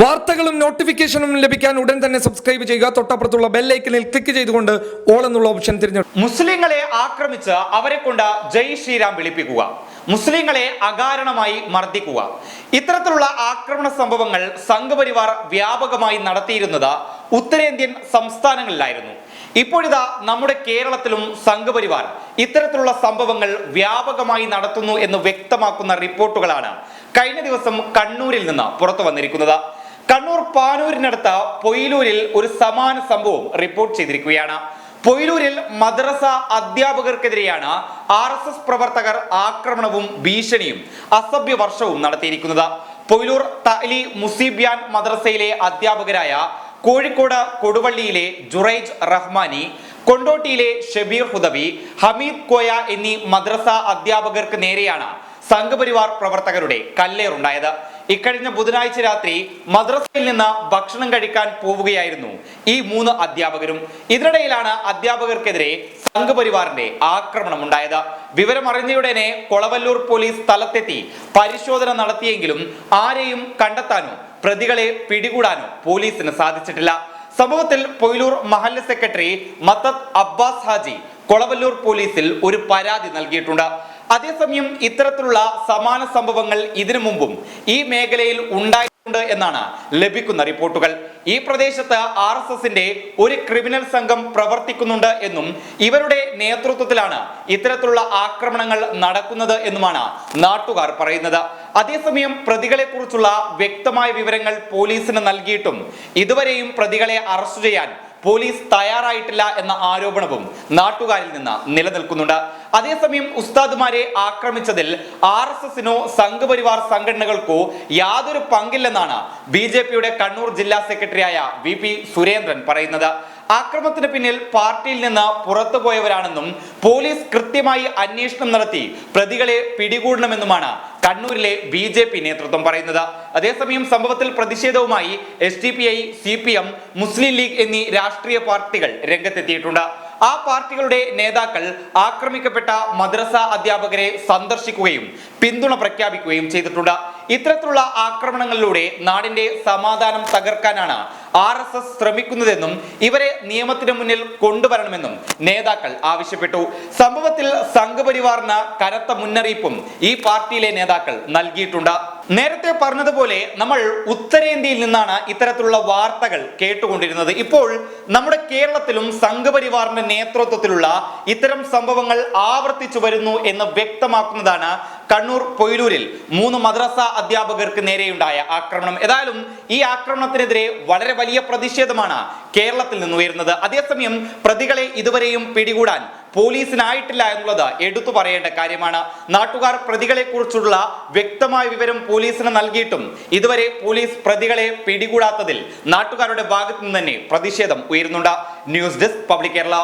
വാർത്തകളും നോട്ടിഫിക്കേഷനും ലഭിക്കാൻ ഉടൻ തന്നെ സബ്സ്ക്രൈബ് ചെയ്യുക. തൊട്ടപ്പുറത്തുള്ള ബെല്ലൈക്കനിൽ ക്ലിക്ക് ചെയ്തുകൊണ്ട് ഓൾ എന്നുള്ള ഓപ്ഷൻ തിരഞ്ഞെടുക്കും മുസ്ലിങ്ങളെ ആക്രമിച്ച് അവരെ കൊണ്ട് ജയ് ശ്രീരാം വിളിപ്പിക്കുക. മുസ്ലിങ്ങളെ അകാരണമായി മർദ്ദിക്കുക. ഇത്തരത്തിലുള്ള ആക്രമണ സംഭവങ്ങൾ സംഘപരിവാർ വ്യാപകമായി നടത്തിയിരുന്നത് ഉത്തരേന്ത്യൻ സംസ്ഥാനങ്ങളിലായിരുന്നു. ഇപ്പോഴിതാ നമ്മുടെ കേരളത്തിലും സംഘപരിവാർ ഇത്തരത്തിലുള്ള സംഭവങ്ങൾ വ്യാപകമായി നടത്തുന്നു എന്ന് വ്യക്തമാക്കുന്ന റിപ്പോർട്ടുകളാണ് കഴിഞ്ഞ ദിവസം കണ്ണൂരിൽ നിന്ന് പുറത്തു വന്നിരിക്കുന്നത്. കണ്ണൂർ പാനൂരിനടുത്ത പൊയിലൂരിൽ ഒരു സമാന സംഭവം റിപ്പോർട്ട് ചെയ്തിരിക്കുകയാണ്. പൊയിലൂരിൽ മദ്രസ അധ്യാപകർക്കെതിരെയാണ് ആർ എസ് എസ് പ്രവർത്തകർ ആക്രമണവും ഭീഷണിയും അസഭ്യ വർഷവും നടത്തിയിരിക്കുന്നത്. പൊയിലൂർ തലി മുസീബ്യാൻ മദ്രസയിലെ അധ്യാപകരായ കോഴിക്കോട് കൊടുവള്ളിയിലെ ജുറൈജ് റഹ്മാനി കൊണ്ടോട്ടിയിലെ ഷബീർ ഹുദവി ഹമീദ് കോയ എന്നീ മദ്രസ അധ്യാപകർക്ക് നേരെയാണ് സംഘപരിവാർ പ്രവർത്തകരുടെ കല്ലേറുണ്ടായത്. ഇക്കഴിഞ്ഞ ബുധനാഴ്ച രാത്രി മദ്രസയിൽ നിന്ന് ഭക്ഷണം കഴിക്കാൻ പോവുകയായിരുന്നു ഈ മൂന്ന് അധ്യാപകരും. ഇതിനിടയിലാണ് അധ്യാപകർക്കെതിരെ സംഘപരിവാറിന്റെ ആക്രമണം ഉണ്ടായത് വിവരമറിഞ്ഞയുടനെ കൊളവല്ലൂർ പോലീസ് സ്ഥലത്തെത്തി പരിശോധന നടത്തിയെങ്കിലും ആരെയും കണ്ടെത്താനോ പ്രതികളെ പിടികൂടാനോ പോലീസിന് സാധിച്ചിട്ടില്ല. സംഭവത്തിൽ പൊയിലൂർ മഹല്ല സെക്രട്ടറി മത്തത് അബ്ബാസ് ഹാജി കൊളവല്ലൂർ പോലീസിൽ ഒരു പരാതി നൽകിയിട്ടുണ്ട്. അതേസമയം ഇത്തരത്തിലുള്ള സമാന സംഭവങ്ങൾ ഇതിനു മുമ്പും ഈ മേഖലയിൽ ഉണ്ടായിട്ടുണ്ട് എന്നാണ് ലഭിക്കുന്ന റിപ്പോർട്ടുകൾ. ഈ പ്രദേശത്ത് ആർ എസ് എസിന്റെ ഒരു ക്രിമിനൽ സംഘം പ്രവർത്തിക്കുന്നുണ്ട് എന്നും ഇവരുടെ നേതൃത്വത്തിലാണ് ഇത്തരത്തിലുള്ള ആക്രമണങ്ങൾ നടക്കുന്നത് എന്നുമാണ് നാട്ടുകാർ പറയുന്നത്. അതേസമയം പ്രതികളെ കുറിച്ചുള്ള വ്യക്തമായ വിവരങ്ങൾ പോലീസിന് നൽകിയിട്ടും ഇതുവരെയും പ്രതികളെ അറസ്റ്റ് ചെയ്യാൻ പോലീസ് തയ്യാറായിട്ടില്ല എന്ന ആരോപണവും നാട്ടുകാരിൽ നിന്ന് നിലനിൽക്കുന്നുണ്ട്. അതേസമയം ഉസ്താദുമാരെ ആക്രമിച്ചതിൽ ആർ എസ് എസിനോ സംഘപരിവാർ സംഘടനകൾക്കോ യാതൊരു പങ്കില്ലെന്നാണ് ബി ജെ പിയുടെ കണ്ണൂർ ജില്ലാ സെക്രട്ടറിയായ വി പി സുരേന്ദ്രൻ പറയുന്നത്. ആക്രമണത്തിന് പിന്നിൽ പാർട്ടിയിൽ നിന്ന് പുറത്തുപോയവരാണെന്നും പോലീസ് കൃത്യമായി അന്വേഷണം നടത്തി പ്രതികളെ പിടികൂടണമെന്നുമാണ് കണ്ണൂരിലെ ബി ജെ പി നേതൃത്വം പറയുന്നത്. അതേസമയം സംഭവത്തിൽ പ്രതിഷേധവുമായി S D P I C P M Muslim League എന്നീ രാഷ്ട്രീയ പാർട്ടികൾ രംഗത്തെത്തിയിട്ടുണ്ട്. ആ പാർട്ടികളുടെ നേതാക്കൾ ആക്രമിക്കപ്പെട്ട മദ്രസ അധ്യാപകരെ സന്ദർശിക്കുകയും പിന്തുണ പ്രഖ്യാപിക്കുകയും ചെയ്തിട്ടുണ്ട്. ഇത്തരത്തിലുള്ള ആക്രമണങ്ങളിലൂടെ നാടിന്റെ സമാധാനം തകർക്കാനാണ് ആർ എസ് എസ് ശ്രമിക്കുന്നതെന്നും ഇവരെ നിയമത്തിന് മുന്നിൽ കൊണ്ടുവരണമെന്നും നേതാക്കൾ ആവശ്യപ്പെട്ടു. സംഭവത്തിൽ സംഘപരിവാറിന് കനത്ത മുന്നറിയിപ്പും ഈ പാർട്ടിയിലെ നേതാക്കൾ നൽകിയിട്ടുണ്ട്. നേരത്തെ പറഞ്ഞതുപോലെ നമ്മൾ ഉത്തരേന്ത്യയിൽ നിന്നാണ് ഇത്തരത്തിലുള്ള വാർത്തകൾ കേട്ടുകൊണ്ടിരുന്നത്. ഇപ്പോൾ നമ്മുടെ കേരളത്തിലും സംഘപരിവാറിന്റെ നേതൃത്വത്തിലുള്ള ഇത്തരം സംഭവങ്ങൾ ആവർത്തിച്ചു വരുന്നു എന്ന് വ്യക്തമാക്കുന്നതാണ് കണ്ണൂർ പൊയിലൂരിൽ മൂന്ന് മദ്രസ അധ്യാപകർക്ക് നേരെയുണ്ടായ ആക്രമണം. ഏതായാലും ഈ ആക്രമണത്തിനെതിരെ വളരെ വലിയ പ്രതിഷേധമാണ് കേരളത്തിൽ നിന്ന് ഉയരുന്നത്. അതേസമയം പ്രതികളെ ഇതുവരെയും പിടികൂടാൻ പോലീസിനായിട്ടില്ല എന്നുള്ളത് എടുത്തു പറയേണ്ട കാര്യമാണ്. നാട്ടുകാർ പ്രതികളെ കുറിച്ചുള്ള വ്യക്തമായ വിവരം പോലീസിന് നൽകിയിട്ടും ഇതുവരെ പോലീസ് പ്രതികളെ പിടികൂടാത്തതിൽ നാട്ടുകാരുടെ ഭാഗത്തു നിന്ന് തന്നെ പ്രതിഷേധം ഉയരുന്നുണ്ട്. News desk public Kerala.